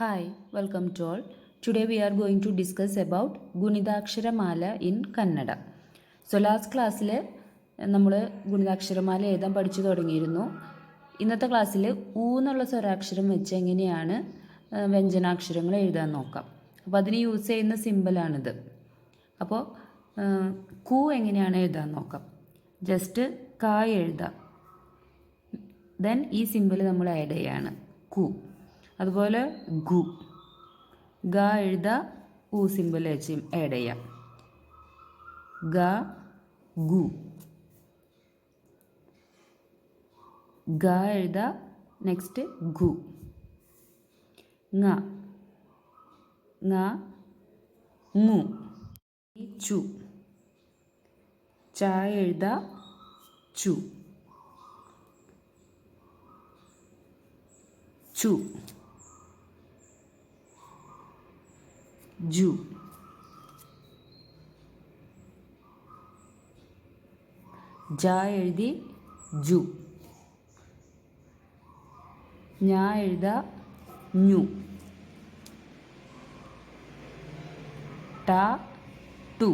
Hi, welcome to all. Today we are going to discuss about ഗുണിതാക്ഷരമാല in Kannada so last ക്ലാസ്സിൽ നമ്മൾ ഗുണിതാക്ഷരമാല എഴുതാൻ പഠിച്ചു തുടങ്ങിയിരുന്നു. ഇന്നത്തെ ക്ലാസ്സിൽ ഊ എന്നുള്ള സ്വരാക്ഷരം വെച്ച് എങ്ങനെയാണ് വ്യഞ്ജനാക്ഷരങ്ങൾ എഴുതാൻ നോക്കാം. അപ്പോൾ അതിന് യൂസ് ചെയ്യുന്ന സിമ്പിളാണിത് അപ്പോൾ കു എങ്ങനെയാണ് എഴുതാൻ നോക്കാം? ജസ്റ്റ് കായ് എഴുതാം. ദെൻ ഈ സിമ്പിൾ നമ്മൾ ആഡ് ചെയ്യാണ്. കു. അതുപോലെ ഗു. ഗ എഴുത ഊ സിമ്പിൾ വെച്ച് ആഡ് ചെയ്യാം. ഗ ഗു. ഗ എഴുത നെക്സ്റ്റ് ഗു. ങ. ങ ങു. ചു. ച എഴുത ചു. ചു. ജു. ജ എഴുതി ജു. ഞാ എഴുത ഞു ട ടു.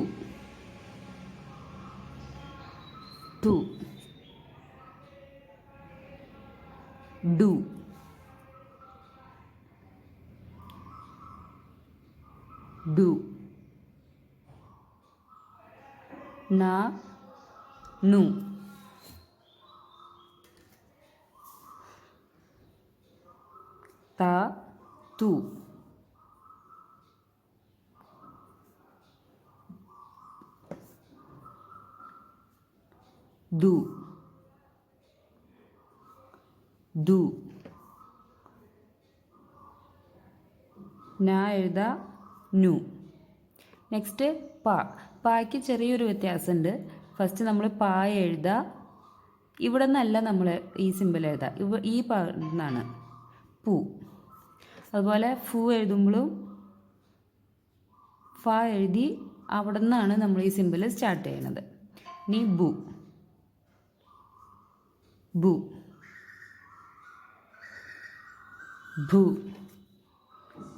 ടു. ഡു. ഡു ന നു ത തു ദു ദു ന എഴുത നു നെക്സ്റ്റ് പ പായ്ക്ക് ചെറിയൊരു വ്യത്യാസമുണ്ട് ഫസ്റ്റ് നമ്മൾ പാ എഴുതുക ഇവിടെ നിന്നല്ല നമ്മൾ ഈ സിമ്പിൾ എഴുതുക ഇവ ഈ പാ നിന്നാണ് പൂ. അതുപോലെ ഫൂ എഴുതുമ്പോഴും ഫ എഴുതി അവിടെ നിന്നാണ് നമ്മൾ ഈ സിമ്പിൾ സ്റ്റാർട്ട് ചെയ്യുന്നത് ഇനി ബു. ബു. ഭൂ.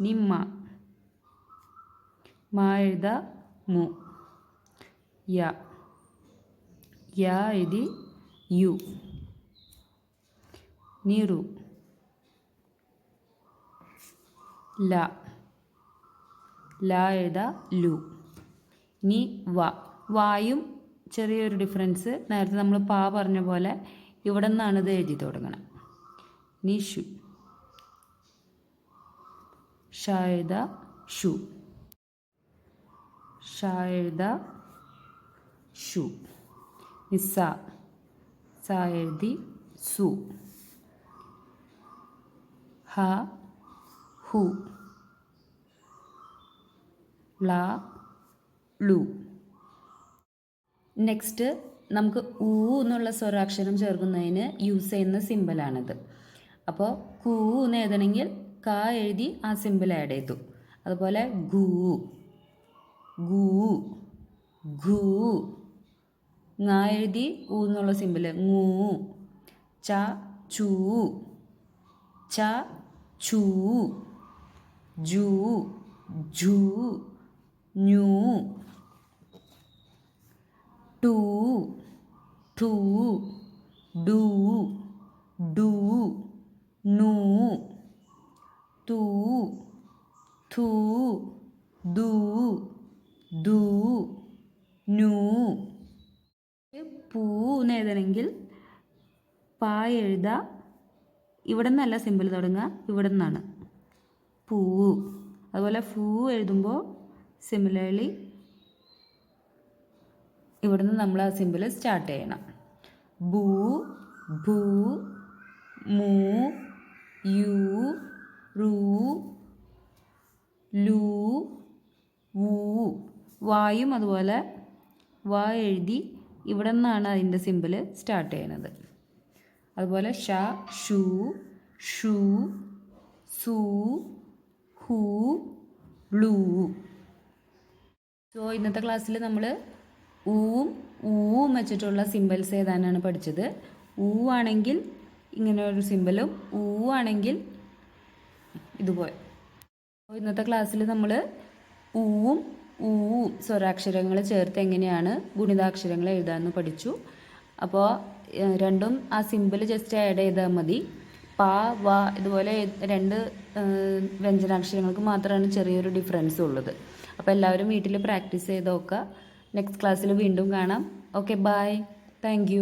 നിമ്മ മാ മു. യ. യ നിറു. ല. ല എഴുത ലു. നി വ. വായും ചെറിയൊരു ഡിഫറൻസ്. നേരത്തെ നമ്മൾ പാ പറഞ്ഞ പോലെ ഇവിടെ നിന്നാണ് ഇത് എഴുതി തുടങ്ങണം. നിഷു. ഷ ഷു. ഷ ഷു. നിസ സ സ. ഹ ഹു. ല ലു നെക്സ്റ്റ് നമുക്ക് ഊ എന്നുള്ള സ്വരാക്ഷരം ചേർക്കുന്നതിന് യൂസ് ചെയ്യുന്ന സിമ്പിളാണിത് അപ്പോൾ കൂ എന്ന് എഴുതണമെങ്കിൽ ക എഴുതി ആ സിമ്പിൾ ആഡ് ചെയ്തു. അതുപോലെ ഗൂ. ഗൂ ഗൂ. ങ എഴുതി ഊ എന്നുള്ള സിമ്പിൾ ങൂ. ച ചൂ. ച ചൂ. ജൂ ജൂ. ഞൂ ടു ടു ഡു ഡു. നു തു തു ദു. ദു നൂ. പൂ എന്ന് എഴുതണമെങ്കിൽ പാ എഴുത. ഇവിടെ നിന്നല്ല സിമ്പിൾ തുടങ്ങുക. ഇവിടെ നിന്നാണ് പൂ. അതുപോലെ ഫൂ എഴുതുമ്പോൾ സിമിലർലി ഇവിടുന്ന് നമ്മൾ ആ സിമ്പിൾ സ്റ്റാർട്ട് ചെയ്യണം. ബൂ ഭൂ മൂ യു റൂ ലൂ വൂ. വായും അതുപോലെ വ എഴുതി ഇവിടെ നിന്നാണ് അതിന്റെ സിമ്പിൾ സ്റ്റാർട്ട് ചെയ്യുന്നത് അതുപോലെ ഷ shoe shoe zoo who blue so ഇന്നത്തെ ക്ലാസ്സിൽ നമ്മൾ ഊവും ഊവും വെച്ചിട്ടുള്ള സിമ്പിൾസ് ഏതാനാണ് പഠിച്ചത്. ഊ ആണെങ്കിൽ ഇങ്ങനെ ഒരു സിമ്പിളും ഊ ആണെങ്കിൽ ഇതുപോലെ. ഇന്നത്തെ ക്ലാസ്സിൽ നമ്മൾ ഊവും ഊവും സ്വരാക്ഷരങ്ങൾ ചേർത്ത് എങ്ങനെയാണ് ഗുണിതാക്ഷരങ്ങൾ എഴുതാമെന്ന് പഠിച്ചു. അപ്പോൾ രണ്ടും ആ സിമ്പിൾ ജസ്റ്റ് ആഡ് ചെയ്താൽ മതി. പ വ ഇതുപോലെ രണ്ട് വ്യഞ്ജനാക്ഷരങ്ങൾക്ക് മാത്രമാണ് ചെറിയൊരു ഡിഫറൻസ് ഉള്ളത്. അപ്പോൾ എല്ലാവരും വീട്ടിൽ പ്രാക്ടീസ് ചെയ്ത് നോക്കുക. നെക്സ്റ്റ് ക്ലാസ്സിൽ വീണ്ടും കാണാം. Okay bye thank